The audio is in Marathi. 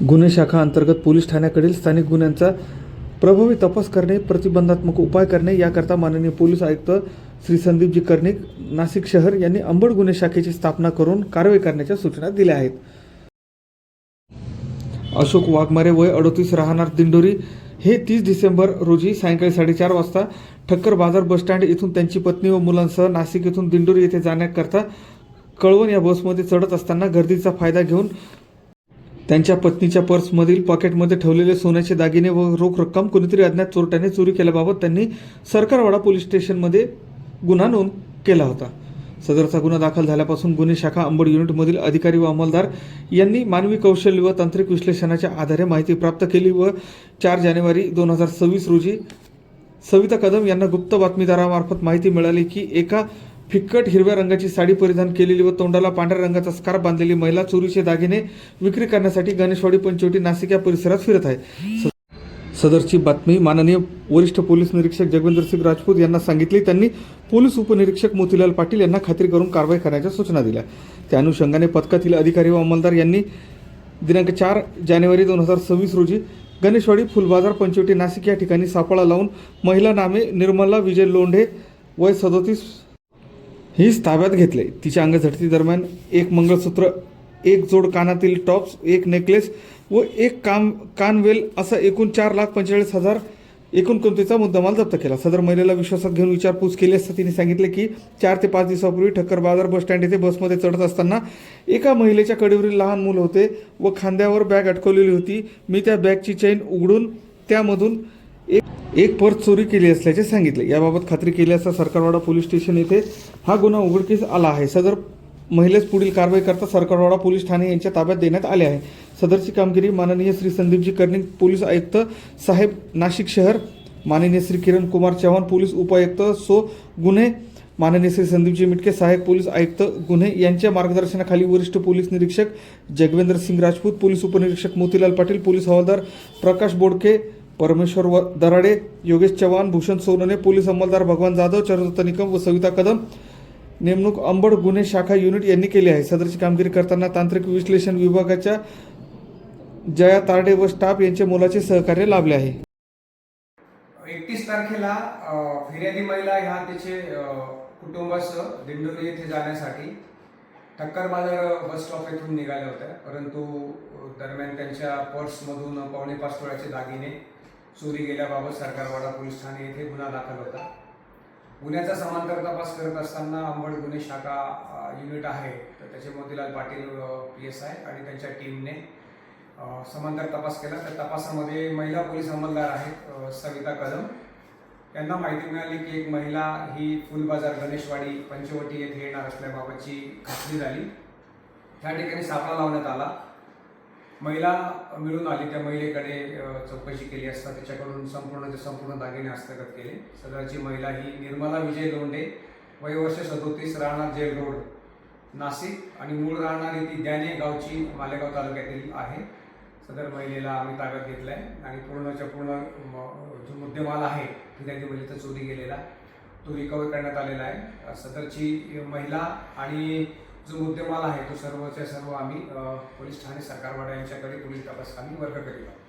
गुन्हे शाखा अंतर्गत पोलीस ठाण्याकडील स्थानिक गुन्ह्यांचा प्रभावी तपास करणे प्रतिबंधात्मक उपाय करणे याकरता माननीय पोलीस आयुक्त श्री संदीपजी कर्णिक नाशिक शहर यांनी अंबड गुन्हे शाखेची स्थापना करून कारवाई करण्याच्या सूचना दिल्या आहेत. अशोक वाघमारे वय अडोतीस राहणार दिंडोरी. हे तीस डिसेंबर रोजी सायंकाळी साडेचार वाजता ठक्कर बाजार बसस्टँड येथून त्यांची पत्नी व मुलांसह नाशिक येथून दिंडोरी येथे जाण्याकरता कळवण या बसमध्ये चढत असताना गर्दीचा फायदा घेऊन त्यांच्या पत्नीच्या पर्समधील पॉकेटमध्ये ठेवलेले सोन्याचे दागिने व रोख रक्कम कोणीतरी अज्ञात चोरट्याने चोरी केल्याबाबत त्यांनी सरकारवाडा पोलीस स्टेशनमध्ये गुन्हा नोंद केला होता. सदरचा गुन्हा दाखल झाल्यापासून गुन्हे शाखा अंबड युनिटमधील अधिकारी व अंमलदार यांनी मानवी कौशल्य व तांत्रिक विश्लेषणाच्या आधारे माहिती प्राप्त केली व चार जानेवारी दोन हजार सव्वीस रोजी सविता कदम यांना गुप्त बातमीदारामार्फत माहिती मिळाली की एका फिक्कट हिरव्या रंगाची साडी परिधान केलेली व तोंडाला पांढऱ्या रंगाचा स्कार्फ बांधलेली महिला चोरीचे दागिने विक्री करण्यासाठी गणेशवाडी पंचवटी नाशिक या परिसरात फिरत आहे. सदरची बातमी माननीय वरिष्ठ पोलीस निरीक्षक जगविंदर सिंग राजपूत यांना सांगितली. त्यांनी पोलीस उपनिरीक्षक मोतीलाल पाटील यांना खात्री करून कारवाई करण्याच्या सूचना दिल्या. त्या अनुषंगाने पथकातील अधिकारी व अंमलदार यांनी दिनांक चार जानेवारी दोन हजार सव्वीस रोजी गणेशवाडी फुलबाजार पंचवटी नाशिक या ठिकाणी सापळा लावून महिला नामे निर्मला विजय लोंढे वय सदोतीस हीच ताब्यात घेतले. तिच्या अंगझटती दरम्यान एक मंगळसूत्र एक जोड कानातील टॉप्स एक नेकलेस व एक काम कानवेल असा एकूण चार लाख पंचेचाळीस हजार एकूण मुद्दामाल जप्त केला. सदर महिलेला विश्वासात घेऊन विचारपूस केली असता तिने सांगितले की चार ते पाच दिवसापूर्वी ठक्कर बाजार बस स्टँड येथे बसमध्ये चढत असताना एका महिलेच्या कडेवरील लहान मूल होते व खांद्यावर बॅग अटकवलेली होती. मी त्या बॅगची चैन उघडून त्यामधून एक एक पर्स चोरी केली असल्याचे सांगितले. याबाबत खात्री केली असता सरकारवाडा पोलीस स्टेशन येथे हा गुन्हा उघडकीस आला आहे. सदर महिलेस पुढील कारवाई करता सरकारवाडा पोलीस ठाणे यांच्या ताब्यात देण्यात आले आहे. सदरची कामगिरी माननीय श्री संदीपजी कर्णिक पोलीस आयुक्त साहेब नाशिक शहर माननीय श्री किरण कुमार चव्हाण पोलीस उपायुक्त सो गुन्हे माननीय श्री संदीपजी मिटके सहाय्यक पोलीस आयुक्त गुन्हे यांच्या मार्गदर्शनाखाली वरिष्ठ पोलीस निरीक्षक जगवेंद्र सिंग राजपूत पोलीस उपनिरीक्षक मोतीलाल पाटील पोलीस हवालदार प्रकाश बोडके परमेश्वर व दराडे योगेश चव्हाण भूषण सोनने पोलीस अंमलदार भगवान जाधव चरदत्त निकम व सविता कदम नेमणूक अंबड गुन्हे शाखा युनिट यांनी केली आहे. सदरची कामगिरी करताना तांत्रिक विश्लेषण विभागाच्या जया तारडे व स्टाफ यांचे मोलाचे सहकार्य लाभले आहे. एकतीस तारखेला फिर्यादी महिला ह्या तिचे कुटुंबासह दिंडोरी येथे जाण्यासाठी ठक्कर बाजार बस स्टॉप येथून निघाल्या होत्या. परंतु दरम्यान त्यांच्या पर्समधून पावणे पाच तोळ्याचे दागिने चोरी गेल्याबाबत सरकारवाडा पोलीस ठाणे येथे गुन्हा दाखल होता. गुन्ह्याचा समांतर तपास करत असताना अंबड गुन्हे शाखा युनिट आहे. तर त्याचे Motilal Patil P S I आणि त्यांच्या टीमने समांतर तपास केला. त्या तपासामध्ये महिला पोलीस अंमलदार आहेत सविता कदम. यांना माहिती मिळाली की एक महिला ही फुलबाजार गणेशवाडी पंचवटी येथे येणार असल्याबाबतची खात्री झाली. त्या ठिकाणी सापळा लावण्यात आला. महिला मिळून आली त्या महिलेकडे चौकशी केली असता त्याच्याकडून संपूर्णचे संपूर्ण दागिने हस्तगत केले. सदरची महिला ही निर्मला विजय लोंडे वयवर्ष सदोतीस राहणार जेल रोड नाशिक आणि मूळ राहणारी ती द्याने गावची मालेगाव तालुक्यातील आहे. सदर महिलेला आम्ही ताब्यात आहे आणि पूर्णच्या पूर्ण म, जो मुद्देमाल आहे फिर्यादी महिलेचा चोरी गेलेला तो रिकवर करण्यात आलेला आहे. सदरची महिला आणि जो मुद्देमाल आहे तो सर्वच्या सर्व आम्ही पोलीस ठाणे सरकारवाडा यांच्याकडे पोलीस तपास आम्ही वर्ग करीत आहोत.